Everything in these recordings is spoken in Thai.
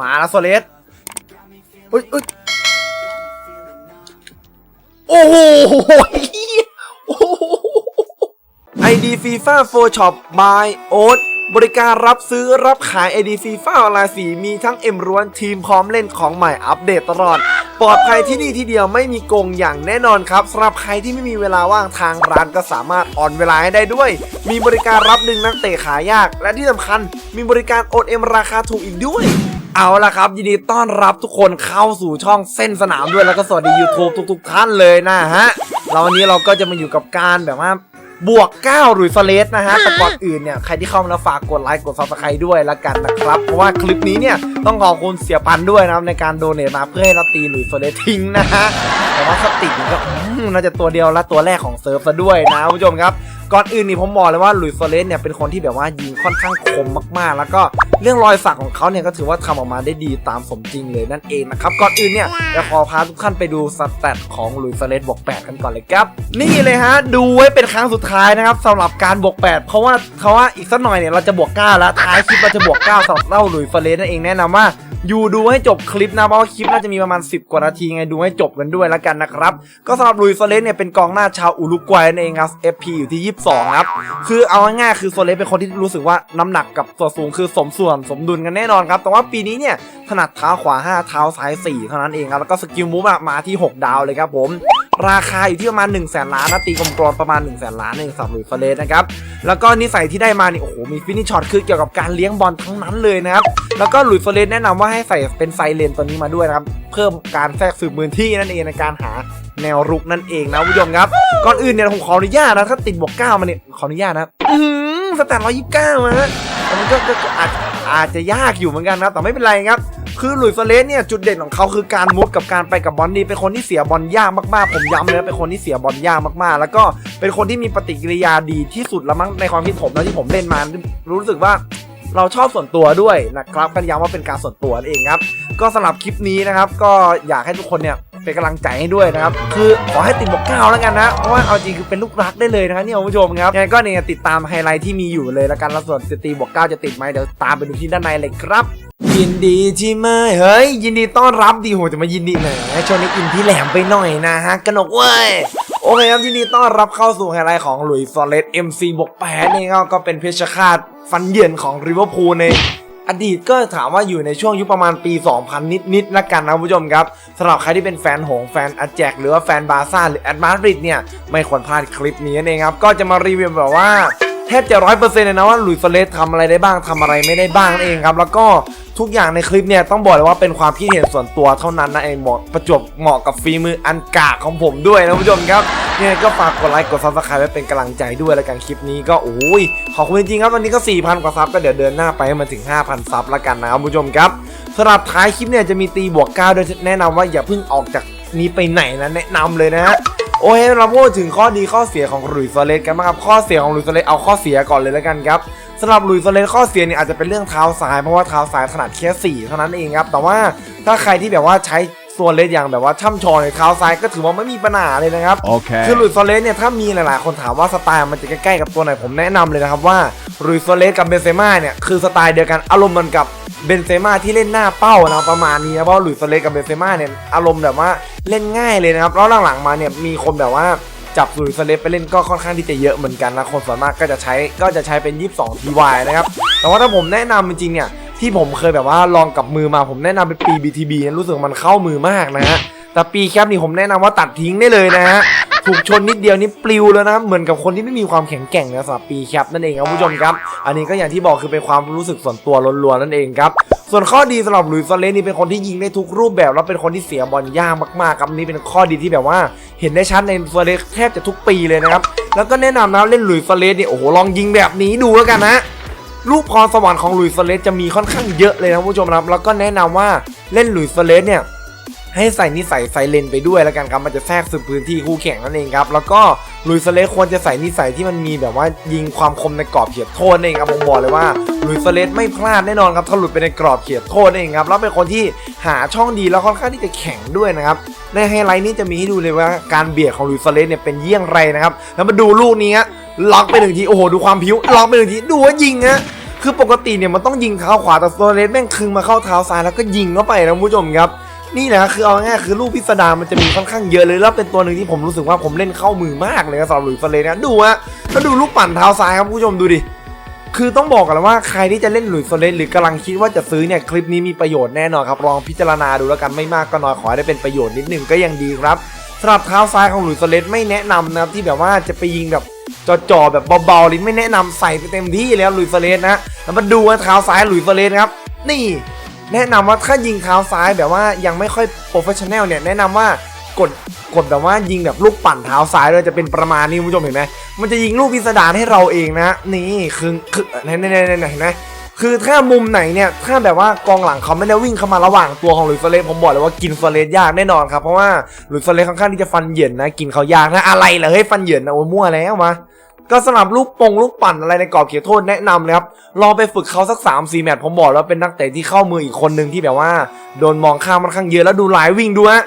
มาแล้วโซเลสอุ้ยอุ้ยโอ้โหไอดีฟีฟ่าโฟชอปบายโอ๊ต บริการรับซื้อรับขาย ID FIFA ออนไลน์สีมีทั้งเอ็มร้วนทีมพร้อมเล่นของใหม่อัปเดตตลอด ปลอดภัยที่นี่ที่เดียวไม่มีโกงอย่างแน่นอนครับสำหรับใครที่ไม่มีเวลาว่างทางร้านก็สามารถออนเวลาให้ได้ด้วย มีบริการรับดึงนักเตะขายาก และที่สำคัญ มีบริการโอนเอ็มราคาถูกอีกด้วยเอาละครับ ยินดีต้อนรับทุกคนเข้าสู่ช่องเส้นสนามด้วยแล้วก็สวัสดี YouTube ทุก ๆ ท่านเลยนะฮะเราวันนี้เราก็จะมาอยู่กับการแบบว่า บวก 9 หรือสเลสนะฮะ แต่ก่อนอื่นเนี่ย ใครที่เข้ามาแล้วฝากกดไลค์กดซับสไครต์ด้วยละกันนะครับ เพราะว่าคลิปนี้เนี่ย ต้องขอบคุณเสียปันด้วยนะครับ ในการโดเนทมาเพื่อให้เราตีหรือสเลสทิ้งนะฮะ แต่ว่าถ้าติดนี่ก็อืมน่าจะตัวเดียวและตัวแรกของเซิร์ฟซะด้วยนะคุณผู้ชมครับก่อนอื่นนี่ผมบอกเลยว่าหลุยส์โซเลสเนี่ยเป็นคนที่แบบว่ายิงค่อนข้างคมมากๆ แล้วก็ เรื่องรอยสักของเขาเนี่ยก็ถือว่าทำออกมาได้ดีตามสมจริงเลยนั่นเองนะครับก่อนอื่นเนี่ยจะขอพาทุกท่านไปดูสแตทของหลุยส์โซเลสบวก8กันก่อนเลยครับ นี่เลยฮะ ดูไว้เป็นครั้งสุดท้ายนะครับสำหรับการบวก 8 เพราะว่าเขาว่าอีกสักหน่อยเนี่ยเราจะบวก9แล้วท้ายคลิปเราจะบวก9สำหรับเล่าหลุยส์เลสนั่นเองแนะนำว่า อยู่ดูให้จบคลิปนะเพราะว่าคลิปน่าจะมีประมาณ 10 กว่านาทีไงดูให้จบกันด้วยแล้วกันนะครับก็สำหรับลุยโซเลสเนี่ยเป็นกองหน้าชาวอุรุกวัยนั่นเองครับ FP อยู่ที่ 22ครับคือเอาง่ายๆคือโซเลสเป็นคนที่รู้สึกว่าน้ำหนักกับส่วนสูงคือสมส่วนสมดุลกันแน่นอนครับแต่ว่าปีนี้เนี่ยถนัดเท้าขวา 5 เท้าซ้าย 4 เท่านั้นเองครับแล้วก็สกิลมูฟมาที่ 6 ดาวเลยครับผมราคาอยู่ที่ประมาณ1 0 0 0 0แสนล้านนะตีกลมๆประมาณ1 0 0 0 0แสนล้านเองสำหรับลุยโซเลสนะครับ แล้วก็นิสัยที่ได้มาเนี่ยโอ้โหมีฟินิชช็อตคือเกี่ยวกับการเลี้ยงบอลทั้งนั้นเลยนะครับแล้วก็หลุยส์โซเลสแนะนำว่าให้ใส่เป็นไซเลนตัวนี้มาด้วยนะครับเพิ่มการแทรกซึมพื้นที่นั่นเองในการหาแนวรุกนั่นเองนะคุณผู้ชมครับ ก่อนอื่นเนี่ยผมขออนุญาตนะถ้าติดบวกเก้ามาเนี่ยขออนุญาตนะอือสแตทร้อยยี่สิบเก้านะฮะแต่มันก็ก็ก็อาจอาจจะยากอยู่เหมือนกันนะแต่ไม่เป็นไรครับ คือหลุยส์โซเลสเนี่ยจุดเด่นของเขาคือการมุดกับการไปกับบอลดีเป็นคนที่เสียบอลยากมากๆ ผมย้ำเลยนะเป็นคนที่เสียบอลยากมากๆ แล้วก็เป็นคนที่มีปฏิกิริยาดีที่สุดแล้วมั้งในความคิดผมแล้วที่ผมเล่นมารู้สึกว่าเราชอบส่วนตัวด้วยนะครับกันย้ำว่าเป็นการส่วนตัวนั่นเองครับ ก็สำหรับคลิปนี้นะครับ ก็อยากให้ทุกคนเนี่ยเป็นกำลังใจให้ด้วยนะครับ คือขอให้ติดบอกเก้าแล้วกันนะ เพราะว่าเอาจริงคือเป็นลูกรักได้เลยนะครับเนี่ยคุณผู้ชมครับยังไงก็เนี่ยติดตามไฮไลท์ที่มีอยู่เลยแล้วกันแล้วส่วนจะตีบอกเก้าจะติดไหมเดี๋ยวตามไปดูที่ด้านในเลยครับ ยินดีที่ไม่เฮ้ย ยินดีต้อนรับดีโหจะมายินดีแหมช่วงนี้อินที่แหลมไปหน่อยนะฮะกนกเว้ยโอเคครับยินดีต้อนรับเข้าสู่ไฮไลท์ของหลุยส์ซอเลส MC บกแปดนี่ก็ก็เป็นเพชรฆาตฟันเหยินของริเวอร์พูลในอดีตก็ถามว่าอยู่ในช่วงยุคประมาณปี 2000 นิดๆละกันนะผู้ชมครับสำหรับใครที่เป็นแฟนหงแฟนอาแจกหรือว่าแฟนบาซ่าหรือแอดมาดริดเนี่ยไม่ควรพลาดคลิปนี้เองครับก็จะมารีวิวแบบว่า ทบจะร้อยเปอร์เซ็นต์เลยนะว่าหลุยส์โซเลสทำอะไรได้บ้างทำอะไรไม่ได้บ้างนั่นเองครับ แล้วก็ทุกอย่างในคลิปเนี่ยต้องบอกเลยว่าเป็นความคิดเห็นส่วนตัวเท่านั้นนะเองเหมาะประจวบเหมาะกับฝีมืออันกากของผมด้วยนะคุณผู้ชมครับยังไงก็ฝากกดไลค์กดซับสไครต์ไว้เป็นกำลังใจด้วยแล้วกันคลิปนี้ก็โอ้ยขอบคุณจริงๆครับวันนี้ก็ 4,000 กว่าซับก็เดี๋ยวเดินหน้าไปให้มันถึง 5,000 ซับแล้วกันนะครับคุณผู้ชมครับสำหรับท้ายคลิปเนี่ยจะมีตีบวก9โดยแนะนำว่าอย่าเพิ่งออกจาก นี้ไปไหนนะแนะนำเลยนะฮะโอเคเราพูดถึงข้อดีข้อเสียของหลุยส์โซเลสกันบ้างครับข้อเสียของหลุยส์โซเลสเอาข้อเสียก่อนเลยแล้วกันครับสำหรับหลุยส์โซเลสข้อเสียเนี่ยอาจจะเป็นเรื่องเท้าซ้ายเพราะว่าเท้าซ้ายขนาดแค่สี่เท่านั้นเองครับแต่ว่าถ้าใครที่แบบว่าใช้โซเลสอย่างแบบว่าช่ำชองในเท้าซ้ายก็ถือว่าไม่มีปัญหาเลยนะครับ Okay. คือหลุยส์โซเลสเนี่ยถ้ามีหลายๆ คนถามว่าสไตล์มันจะใกล้ๆกับตัวไหนผมแนะนำเลยนะครับว่าหลุยส์โซเลสกับเบนเซม่าเนี่ยคือสไตล์เดียวกันอารมณ์เหมือนกับ เบนเซม่าที่เล่นหน้าเป้านะประมาณนี้นะเพราะหลุยส์โซเลสกับเบนเซม่าเนี่ยอารมณ์แบบว่าเล่นง่ายเลยนะครับแล้วหลังๆมาเนี่ยมีคนแบบว่าจับหลุยส์โซเลสไปเล่นก็ค่อนข้างที่จะเยอะเหมือนกันนะคนส่วนมากก็จะใช้ก็จะใช้เป็น 22 TY นะครับแต่ว่าถ้าผมแนะนำจริงๆเนี่ยที่ผมเคยแบบว่าลองกับมือมาผมแนะนำเป็นปี BTB นะรู้สึกมันเข้ามือมากนะฮะแต่ปีแคปนี่ผมแนะนำว่าตัดทิ้งได้เลยนะฮะ ถูกชนนิดเดียวนี่ปลิวแล้วนะเหมือนกับคนที่ไม่มีความแข็งแกร่งนะสำหรับปีแคปนั่นเองครับผู้ชมครับ อันนี้ก็อย่างที่บอกคือเป็นความรู้สึกส่วนตัวล้วนๆนั่นเองครับส่วนข้อดีสำหรับหลุยส์ซเลสนี่เป็นคนที่ยิงได้ทุกรูปแบบแล้วเป็นคนที่เสียบอลยากมากๆครับนี่เป็นข้อดีที่แบบว่า เห็นได้ชัดในซเลสแทบจะทุกปีเลยนะครับแล้วก็แนะนำนะเล่นหลุยส์ซเลสเนี่ยโอ้โหลองยิงแบบนี้ดูแล้วกันนะลูกพรสวรรค์ของหลุยส์โซเลสจะมีค่อนข้างเยอะเลยนะผู้ชมครับแล้วก็แนะนำว่าเล่นหลุยส์โซเลสเนี่ย ให้ใส่นิสัยไซเลนไปด้วยแล้วกันครับมันจะแทรกซึมพื้นที่คู่แข่งนั่นเองครับแล้วก็ลุยส์โซเลสควรจะใส่นิสัยที่มันมีแบบว่ายิงความคมในกรอบเขตโทษนั่นเองครับผมบอกเลยว่าลุยส์โซเลสไม่พลาดแน่นอนครับถ้าหลุดไปในกรอบเขตโทษนั่นเองครับแล้วเป็นคนที่หาช่องดีแล้วค่อนข้างที่จะแข็งด้วยนะครับในไฮไลท์นี้จะมีให้ดูเลยว่าการเบียดของลุยส์โซเลสเนี่ยเป็นเยี่ยงไรนะครับแล้วมาดูลูกนี้ล็อกไปหนึ่งทีโอ้โหดูความผิวล็อกไปหนึ่งทีดูว่ายิงฮะคือปกติเนี่ยมันต้องยิงเท้าขวาแต่โซเลสแม่งคึงมาเข้าเท้าซ้ายแล้วก็ยิงเข้าไปนะผู้ชมครับ นี่แหละคือเอาง่ายคือลูกพิสดารมันจะมีค่อนข้างเยอะเลยแล้วเป็นตัวหนึ่งที่ผมรู้สึกว่าผมเล่นเข้ามือมากเลยครับสำหรับหลุยส์โซเลนะดูฮะแล้วดูลูกปั่นเท้าซ้ายครับคุณผู้ชมดูดิคือต้องบอกกันเลยว่าใครที่จะเล่นหลุยส์โซเลสหรือกำลังคิดว่าจะซื้อเนี่ยคลิปนี้มีประโยชน์แน่นอนครับลองพิจารณาดูแล้วกันไม่มากก็น้อยขอได้เป็นประโยชน์นิดนึงก็ยังดีครับสำหรับเท้าซ้ายของหลุยส์โซเลสไม่แนะนำนะครับที่แบบว่าจะไปยิงแบบจ่อๆแบบเบาๆเลยไม่แนะนำใส่ไปเต็มที่แล้วหลุยส์โซเลสนะแล้วมาดูว่าเท้าซ้ายหลุยส์โซเลสครับนี่ แนะนำว่าถ้ายิงเท้าซ้ายแบบว่ายังไม่ค่อยโปรเฟชชั่นแนลเนี่ยแนะนำว่ากดกดแบบว่ายิงแบบลูกปั่นเท้าซ้ายเลยจะเป็นประมาณนี้คุณผู้ชมเห็นไหมมันจะยิงลูกพิสดารให้เราเองนะนี่คือคือไหนไหนไหนไหนเห็นไหมคือถ้ามุมไหนเนี่ยถ้าแบบว่ากองหลังเขาไม่ได้วิ่งเข้ามาระหว่างตัวของหลุยส์โซเลสผมบอกเลยว่ากินโซเลสยากแน่นอนครับเพราะว่าหลุยส์โซเลสค่อนข้างที่จะฟันเหยินนะ กินเขายากนะอะไรเหรอเฮ้ยฟันเหยินนะโอ้ยมั่วแล้วมา ก็สำหรับลูกปงลูกปั่นอะไรในกรอบเขตโทษแนะนำเลยครับลองไปฝึกเขาสัก3 4แมตช์ผมบอกแล้วเป็นนักเตะที่เข้ามืออีกคนหนึ่งที่แบบว่าโดนมองข้ามมันข้างเยอะแล้วดูหลายวิ่งดูฮะ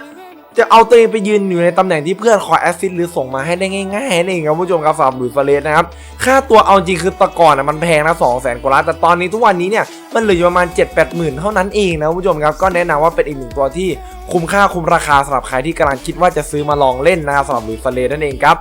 จะเอาตัวเองไปยืนอยู่ในตำแหน่งที่เพื่อนคอยแอสซิสต์หรือส่งมาให้ได้ง่ายๆนั่เองครับผู้ชมครับสำหรับหลุยส์ฟาเรสนะครับค่าตัวเอาจริงคือตะก่อนอะมันแพงนะ2 0 0 0 0 0กว่าล้านแต่ตอนนี้ทุกวันนี้เนี่ยมันเหลืออยู่ประมาณ 7 8หมื่นเท่านั้นเองนะผู้ชมครับก็แนะนำว่าเป็นอีกหนึ่งตัวที่คุ้มค่าคุ้มราคาสำหรับใครที่กำลังคิดว่าจะซื้อมาลองเล่นนะครับสำหรับลุยฟาเรสนั่นเองครับ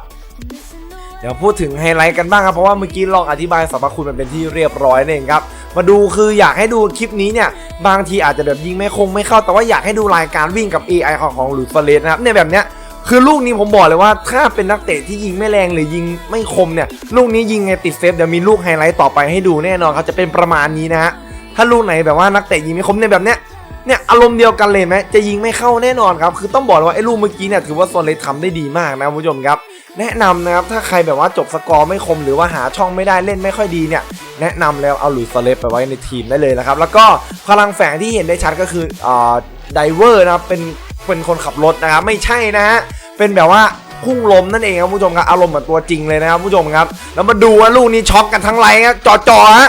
ดี๋ยวพูดถึงไฮไลท์กันบ้างครับเพราะว่าเมื่อกี้ลองอธิบายสรรพคุณมันเป็นที่เรียบร้อยนั่นเองครับมาดูคืออยากให้ดูคลิปนี้เนี่ยบางทีอาจจะแบบยิงไม่คงไม่เข้า แต่ว่าอยากให้ดูรายการวิ่งกับ AI ของของหลุยส์ฟรสนะครับเนี่ยแบบเนี้ยคือลูกนี้ผมบอกเลยว่าถ้าเป็นนักเตะที่ยิงไม่แรงหรือยิงไม่คมเนี่ยลูกนี้ยิงไงติดเซฟเดี๋ยวมีลูกไฮไลท์ต่อไปให้ดูแน่นอนครับจะเป็นประมาณนี้นะฮะถ้าลูกไหนแบบว่านักเตะยิงไม่คมเนี่ยแบบเนี้ยเนี่ยอารมณ์เดียวกันเลยไหมจะยิงไม่เข้าแน่นอนครับคือต้องบอกเลยว่าไอ้ลูกเมื่อกี้เนี่ยถือว่าโซนเลสทำได้ดีมากนะคุณผู้ชมครับ แนะนำนะครับถ้าใครแบบว่าจบสกอร์ไม่คมหรือว่าหาช่องไม่ได้เล่นไม่ค่อยดีเนี่ยแนะนำแล้วเอาหลุยส์โซเลสไปไว้ในทีมได้เลยนะครับแล้วก็พลังแฝงที่เห็นได้ชัดก็คืออ่าไดเวอร์นะครับเป็นเป็นคนขับรถนะครับไม่ใช่นะฮะเป็นแบบว่าพุ่งลมนั่นเองครับผู้ชมครับอารมณ์เหมือนตัวจริงเลยนะครับผู้ชมครับ แล้วมาดูว่าลูกนี้ช็อกกันทั้งไรครับจ่อๆฮะ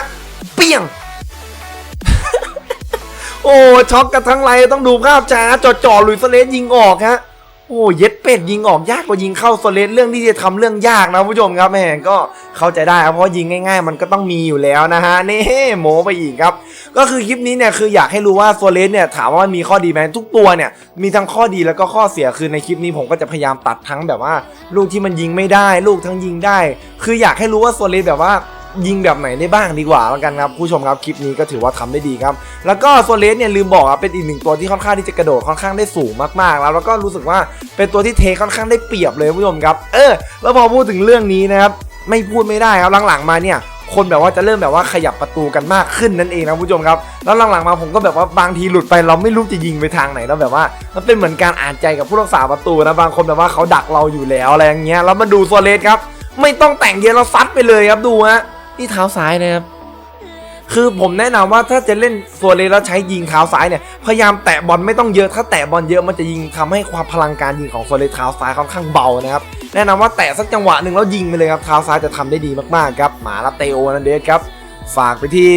เปี้ยง โอ้ช็อกกันทั้งไรต้องดูภาพช้าจอจ่อๆหลุยส์โซเลสยิงออกฮะ โอ้เย็ดเป็ดยิงออกยากกว่ายิงเข้าโซเลสเรื่องที่จะทำเรื่องยากนะผู้ชมครับแม่ก็เข้าใจได้ครับเพราะยิงง่าย ๆ มันก็ต้องมีอยู่แล้วนะฮะนี่โมไปอีกครับ ก็คือคลิปนี้เนี่ยคืออยากให้รู้ว่าโซเลสเนี่ยถามว่ามันมีข้อดีไหมทุกตัวเนี่ยมีทั้งข้อดีแล้วก็ข้อเสียคือในคลิปนี้ผมก็จะพยายามตัดทั้งแบบว่า ลูกที่มันยิงไม่ได้ ลูกทั้งยิงได้ คืออยากให้รู้ว่าโซเลสแบบว่า ยิงแบบไหนได้บ้างดีกว่าแล้วกันครับผู้ชมครับคลิปนี้ก็ถือว่าทำได้ดีครับ แล้วก็โซเลสเนี่ยลืมบอกอะเป็นอีกหนึ่งตัวที่ค่อนข้างที่จะกระโดดค่อนข้างได้สูงมากๆ แล้วแล้วก็รู้สึกว่าเป็นตัวที่เทค่อนข้างได้เปรียบเลยผู้ชมครับเออแล้วพอพูดถึงเรื่องนี้นะครับไม่พูดไม่ได้ครับหลังๆมาเนี่ยคนแบบว่าจะเริ่มแบบว่าขยับประตูกันมากขึ้นนั่นเองนะผู้ชมครับ แล้วหลังๆมาผมก็แบบว่าบางทีหลุดไปเราไม่รู้จะยิงไปทางไหนแล้วแบบว่ามันเป็นเหมือนการอ่านใจกับผู้รักษาประตูนะบางคนแบบว่าเขาดักเราอยู่แล้วอะไรอย่างเงี้ยแล้วมาดูโซเลสครับ ไม่ต้องแต่งเยอะเราซัดไปเลยครับดูฮะ นี่เท้าซ้ายนะครับ คือผมแนะนำว่าถ้าจะเล่นโซเลแล้วใช้ยิงเท้าซ้ายเนี่ย พยายามแตะบอลไม่ต้องเยอะ ถ้าแตะบอลเยอะมันจะยิงทำให้ความพลังการยิงของโซเลเท้าซ้ายค่อนข้างเบานะครับ แนะนำว่าแตะสักจังหวะหนึ่งแล้วยิงไปเลยครับ เท้าซ้ายจะทำได้ดีมากๆครับ หมาลาเตโอนันเดสครับ ฝากไปที่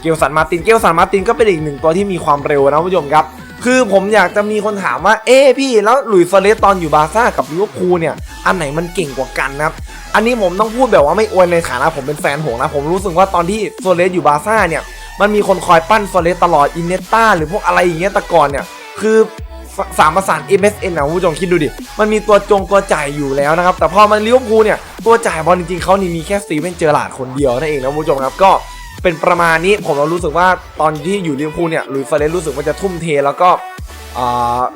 เกลสันมาติน เกลสันมาตินก็เป็นอีกหนึ่งตัวที่มีความเร็วนะผู้ชมครับ คือผมอยากจะมีคนถามว่า เอ๊พี่แล้วหลุยส์โซเลสตอนอยู่บาซ่ากับลิเวอร์พูลเนี่ย อันไหนมันเก่งกว่ากันนะครับ อันนี้ผมต้องพูดแบบว่าไม่อวยในฐานะผมเป็นแฟนหงนะ ผมรู้สึกว่าตอนที่โซเลสอยู่บาซ่าเนี่ย มันมีคนคอยปั้นโซเลสตลอดอินเนต้าหรือพวกอะไรอย่างเงี้ยแต่ก่อนเนี่ย คือสามประสาน MSN นะคุณผู้ชมคิดดูดิ มันมีตัวจงตัวจ่ายอยู่แล้วนะครับ แต่พอมันลิเวอร์พูลเนี่ย ตัวจ่ายบอลจริงๆเขานี่มีแค่สตีเวนเจอร์ลาดคนเดียวนั่นเองนะคุณผู้ชมครับ ก็ เป็นประมาณนี้ผมเรารู้สึกว่าตอนที่อยู่ลิเวอร์พูลเนี่ยหลุยส์ฟาเรสรู้สึกว่าจะทุ่มเทแล้วก็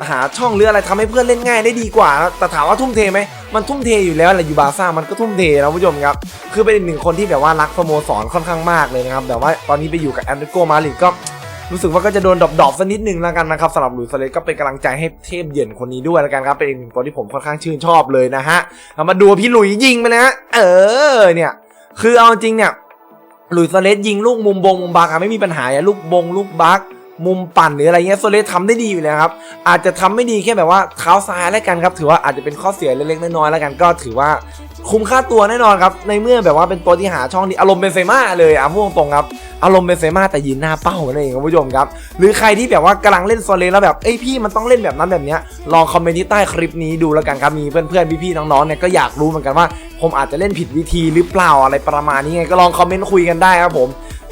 หาช่องหรืออะไรทำให้เพื่อนเล่นง่ายได้ดีกว่า แต่ถามว่าทุ่มเทไหมมันทุ่มเทอยู่แล้วแหละอยู่บาร์ซ่ามันก็ทุ่มเทนะผู้ชมครับ คือเป็นอีกหนึ่งคนที่แบบว่ารักสโมสรค่อนข้างมากเลยนะครับ แต่ว่าตอนนี้ไปอยู่กับแอนเดโกมาริดก็รู้สึกว่าก็จะโดนดรอปๆสักนิดนึงแล้วกันนะครับสำหรับหลุยส์ฟาเรสก็เป็นกำลังใจให้เทพเย็นคนนี้ด้วยแล้วกันครับ เป็นอีกหนึ่งตัวที่ผมค่อนข้างชื่นชอบเลยนะฮะมาดูพี่ลุยยิงไปนะเออเนี่ย คือเอาจริงเนี่ย หลุยส์เลสยิงลูกมุมบงมุมบักอะไม่มีปัญหาอะลูกบงลูกบักมุมปั่นหรืออะไรเงี้ยโซเลสทำได้ดีอยู่แล้วครับ อาจจะทำไม่ดีแค่แบบว่าเท้าซ้ายแล้วกันครับ ถือว่าอาจจะเป็นข้อเสียเล็กๆน้อยๆแล้วกันก็ถือว่า คุ้มค่าตัวแน่นอนครับ ในเมื่อแบบว่าเป็นตัวที่หาช่องดีอารมณ์เป็นเซม่าเลยอะพูดตรงๆครับ อารมณ์เป็นเซม่าแต่ยืนหน้าเป้านั่นเองครับผู้ชมครับ หรือใครที่แบบว่ากำลังเล่นโซเลสแล้วแบบเอ้ยพี่มันต้องเล่นแบบนั้นแบบเนี้ยลองคอมเมนต์ที่ใต้คลิปนี้ดูแล้วกันครับมีเพื่อนๆพี่ๆน้องๆเนี่ยก็อยากรู้เหมือนกันว่า ผมอาจจะเล่นผิดวิธีหรือเปล่าอะไรประมาณนี้ไงก็ลองคอมเมนต์คุยกันได้ครับผม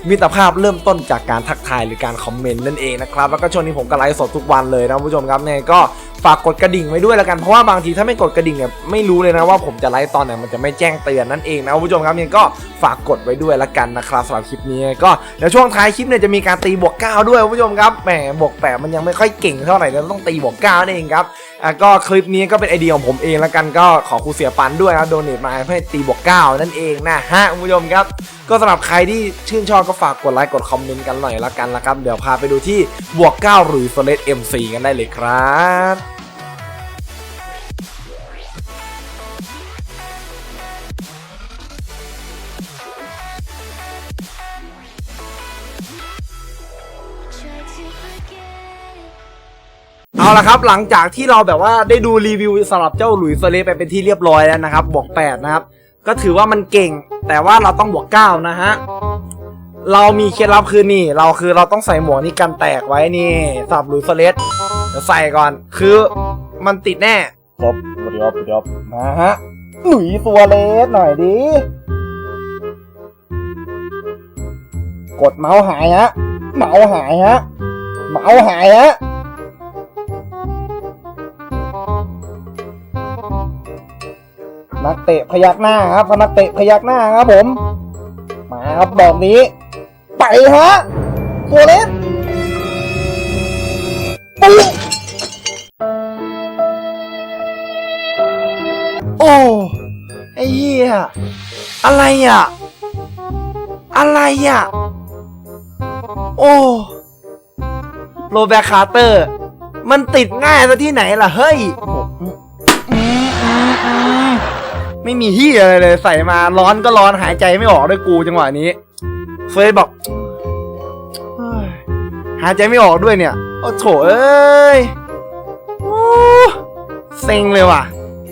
มิตรภาพเริ่มต้นจากการทักทายหรือการคอมเมนต์นั่นเองนะครับ แล้วก็ช่วงนี้ผมก็ไลฟ์สดทุกวันเลยนะคุณผู้ชมครับเนี่ยก็ ฝากกดกระดิ่งไว้ด้วยแล้วกันเพราะว่าบางทีถ้าไม่กดกระดิ่งเนี่ยไม่รู้เลยนะว่าผมจะไลฟ์ตอนไหนมันจะไม่แจ้งเตือนนั่นเองนะคุณผู้ชมครับเนี่ยก็ฝากกดไว้ด้วยล้วกันนะครับสำหรับคลิปนี้ก็เดี๋ยวช่วงท้ายคลิปเนี่ยจะมีการตีบวกเก้าด้วยคุณผู้ชมครับแหมบวกแปดมันยังไม่ค่อยเก่งเท่าไหร่เดี๋ยต้องตีบวกเก้านั่นเองครับอะก็คลิปนี้ก็เป็นไอเดียของผมเองล้วกันก็ขอครูเสียปันด้วยนะโดเนทมาให้ตีบวกเก้านั่นเองนะฮะคุณผู้ชมครับ ก็สำหรับใครที่ชื่นชอบก็ฝากกดไลค์กดคอมเมนต์กันหน่อยละกันละครับเดี๋ยวพาไปดูที่บวก 9 หรือ s เลต MC กันได้เลยครับ เอาละครับหลังจากที่เราแบบว่าได้ดูรีวิวสำหรับเจ้าหลุยส์เลสไปเป็นที่เรียบร้อยแล้วนะครับบวก8นะครับก็ถือว่ามันเก่ง แต่ว่าเราต้องบวก9นะฮะเรามีเคล็ดลับคือนี่ เราคือเราต้องใส่หมวกนี้กันแตกไว้นี่สำหรับหลุยส์เลสเดี๋ยวใส่ก่อนคือมันติดแน่ครับสวัสดีครับสวัสดีครับมาฮะหลุยส์ตัวเลสหน่อยดิกดเมาส์หายฮะเมาส์หายฮะเมาส์หายฮะ นักเตะพยักหน้าครับนักเตะพยักหน้าครับผม มาครับดอกนี้ ไปฮะตัวเล็กปุ๊บโอ้ไอ้เหี้ยอะไรอะ อะไรอะ โอ้โรแบร์คาร์เตอร์ มันติดง่ายซะที่ไหนล่ะ เฮ้ย ไม่มีที่อะไรเลยใส่มาร้อนก็ร้อนหายใจไม่ออกด้วยกูจังหวะนี้ เฟยบอกหายใจไม่ออกด้วยเนี่ย โอ้โถเอ้ยเซ็งเลยว่ะ